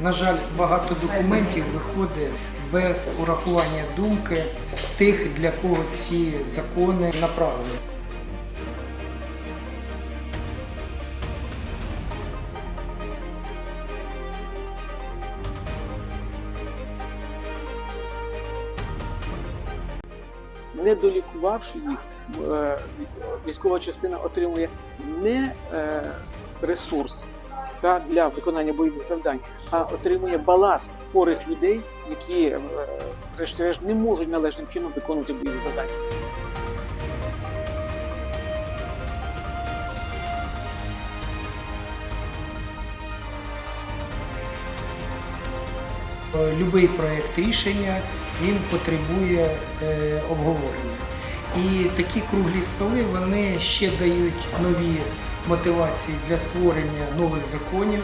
На жаль, багато документів виходить без урахування думки тих, для кого ці закони направлені. не долікувавши їх, е, військова частина отримує не е, ресурс та, для виконання бойових завдань, а отримує баласт хворих людей, які, е, врешті-решт, не можуть належним чином виконувати бойові завдання. Любий проєкт рішення він потребує е, обговорення. І такі круглі столи вони ще дають нові мотивації для створення нових законів,